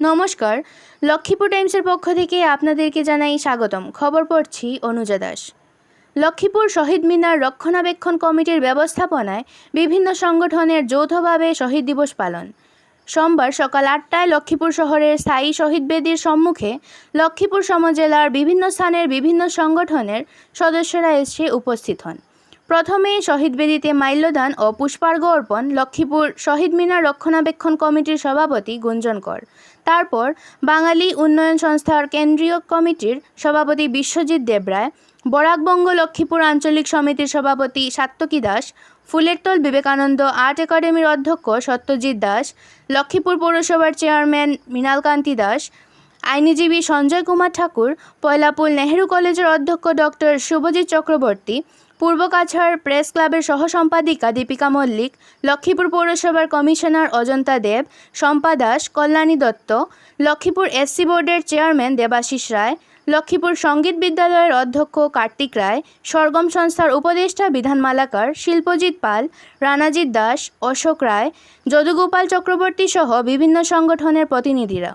নমস্কার। লক্ষ্মীপুর টাইমসের পক্ষ থেকে আপনাদেরকে জানাই স্বাগতম। খবর পড়ছি অনুজা দাস। লক্ষ্মীপুর শহীদ মিনার রক্ষণাবেক্ষণ কমিটির ব্যবস্থাপনায় বিভিন্ন সংগঠনের যৌথভাবে শহীদ দিবস পালন। সোমবার সকাল আটটায় লক্ষ্মীপুর শহরের স্থায়ী শহীদ বেদির সম্মুখে লক্ষ্মীপুর সমজেলার বিভিন্ন স্থানের বিভিন্ন সংগঠনের সদস্যরা এসে উপস্থিত হন। প্রথমে শহীদ বেদিতে মাল্যদান ও পুষ্পার্ঘ অর্পণ, লক্ষ্মীপুর শহীদ মিনার রক্ষণাবেক্ষণ কমিটির সভাপতি গুঞ্জন কর। তারপর বাঙালি উন্নয়ন সংস্থার কেন্দ্রীয় কমিটির সভাপতি বিশ্বজিৎ দেবরায় বরাকবঙ্গ লক্ষ্মীপুর আঞ্চলিক সমিতির সভাপতি সাত্তকী দাস, ফুলেরতল বিবেকানন্দ আর্ট একাডেমির অধ্যক্ষ সত্যজিৎ দাস, লক্ষ্মীপুর পৌরসভার চেয়ারম্যান মৃণালকান্তি দাস, আইনজীবী সঞ্জয় কুমার ঠাকুর পয়লাপুল নেহেরু কলেজের অধ্যক্ষ ডক্টর শুভজিৎ চক্রবর্তী পূর্ব কাছাড় প্রেস ক্লাবের সহসম্পাদিকা দীপিকা মল্লিক, লক্ষ্মীপুর পৌরসভার কমিশনার অজন্তা দেব, শম্পা দাস, কল্যাণী দত্ত, লক্ষ্মীপুর এসসি বোর্ডের চেয়ারম্যান দেবাশিস রায়, লক্ষ্মীপুর সংগীত বিদ্যালয়ের অধ্যক্ষ কার্তিক রায়, সরগম সংস্থার উপদেষ্টা বিধান মালাকার শিল্পজিৎ পাল, রানাজিৎ দাস, অশোক রায়, যদুগোপাল চক্রবর্তী সহ বিভিন্ন সংগঠনের প্রতিনিধিরা।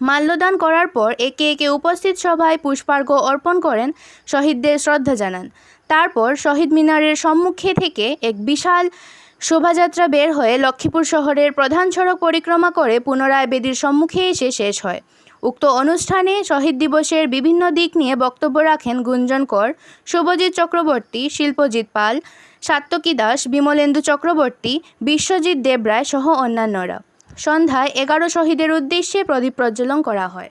মাল্যদান করার পর একে একে উপস্থিত সভায় পুষ্পার্ঘ অর্পণ করেন শহীদদের শ্রদ্ধা জানান। তারপর শহীদ মিনারের সম্মুখে থেকে এক বিশাল শোভাযাত্রা বের হয়ে লক্ষ্মীপুর শহরের প্রধান সড়ক পরিক্রমা করে পুনরায় বেদির সম্মুখে এসে শেষ হয়। উক্ত অনুষ্ঠানে শহীদ দিবসের বিভিন্ন দিক নিয়ে বক্তব্য রাখেন গুঞ্জন কর, শুভজিৎ চক্রবর্তী, শিল্পজিৎ পাল সাত্তকী দাস, বিমলেন্দু চক্রবর্তী, বিশ্বজিৎ দেবরায় সহ অন্যান্যরা। সন্ধ্যায় এগারো শহীদের উদ্দেশ্যে প্রদীপ প্রজ্বলন করা হয়।